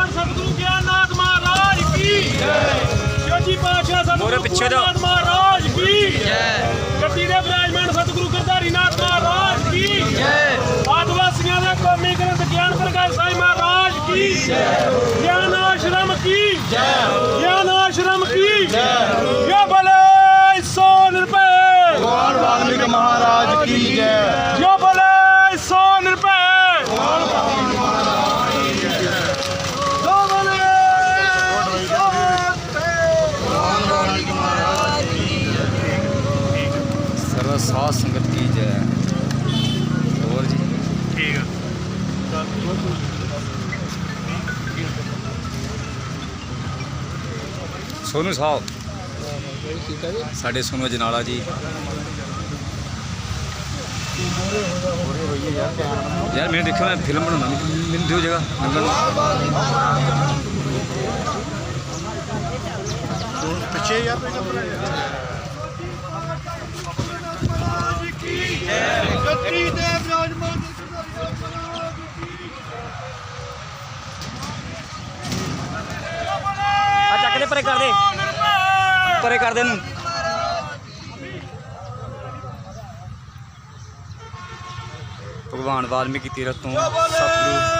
ਵਿਰਾਜਮਾਨ ਸਤਿਗੁਰੂ ਗਿਆਨਨਾਥ ਮਹਾਰਾਜ ਕੀ? ਜੈ। ਜੋਜੀ ਪਾਤਸ਼ਾਹ ਸਤਿਗੁਰੂ ਪਿੱਛੇ। ਗਿਆਨਨਾਥ ਮਹਾਰਾਜ ਕੀ? ਜੈ। ਗੱਦੀ ਦੇ ਵਿਰਾਜਮਾਨ ਸਤਿਗੁਰੂ ਗਿਰਧਾਰੀਨਾਥ ਮਹਾਰਾਜ ਕੀ? ਜੈ। ਆਦਿਵਾਸੀਆਂ ਦਾ ਕੌਮੀ ਗ੍ਰੰਥ ਗਿਆਨ ਪ੍ਰਕਾਸ਼ ਸਾਹਿਬ ਮਹਾਰਾਜ ਕੀ? ਜੈ। ਗਿਆਨ ਆਸ਼ਰਮ ਕੀ? ਜੈ। ਗਿਆਨ ਆਸ਼ਰਮ ਕੀ? ਜੈ। ਯੋ ਬਲੇ ਸੋ ਨਿਰਭੈ। ਭਗਵਾਨ ਵਾਲਮੀਕ ਮਹਾਰਾਜ ਕੀ ਜੈ। ਜੋ ਬਲੇ ਸਾਧ ਸੰਗਤ ਕੀ ਜੈ। ਹੋਰ ਜੀ? ਸੋਨੂ ਸਾਹਿਬ। ਸਾਡੇ ਸੋਨੂ ਜਨਾਲਾ ਜੀ। ਯਾਰ ਮੈਂ ਦੇਖਿਆ ਮੈਂ ਫਿਲਮ ਬਣਾਉਣਾ ਮੈਨੂੰ ਦਿਓ ਜਗ੍ਹਾ। ਪਿੱਛੇ ਯਾਰ ਗੱਦੀ ਦੇ ਵਿਰਾਜਮਾਨ ਆ ਚੱਕ ਦੇ ਪਰੇ ਕਰ ਦੇ। ਪਰੇ ਕਰ ਦੇ ਨੂੰ ਭਗਵਾਨ ਵਾਲਮੀਕੀ ਤੀਰਥ ਤੋਂ ਸਤਿਗੁਰੂ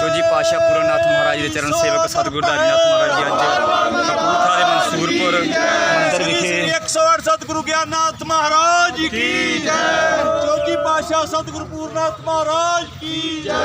ਚੋਜੀ ਪਾਸ਼ਾ ਪੂਰਨਨਾਥ ਮਹਾਰਾਜ ਦੇ ਚਰਨ ਸੇਵਕ ਸਤਿਗੁਰੂ ਦਾਰੀਨਾਥ ਮਹਾਰਾਜ ਜੀ ਅੱਜ ਕਪੂਰਥਲਾ ਦੇ ਮਨਸੂਰਪੁਰ ਮੰਦਿਰ ਵਿਖੇ 108 ਸਤਿਗੁਰੂ ਗਿਆਨਨਾਥ ਮਹਾਰਾਜ ਕੀ ਜੈ। ਜੋਗੀ ਪਾਸ਼ਾ ਸਤਿਗੁਰੂ ਪੂਰਨਾਥ ਮਹਾਰਾਜ ਕੀ ਜੈ।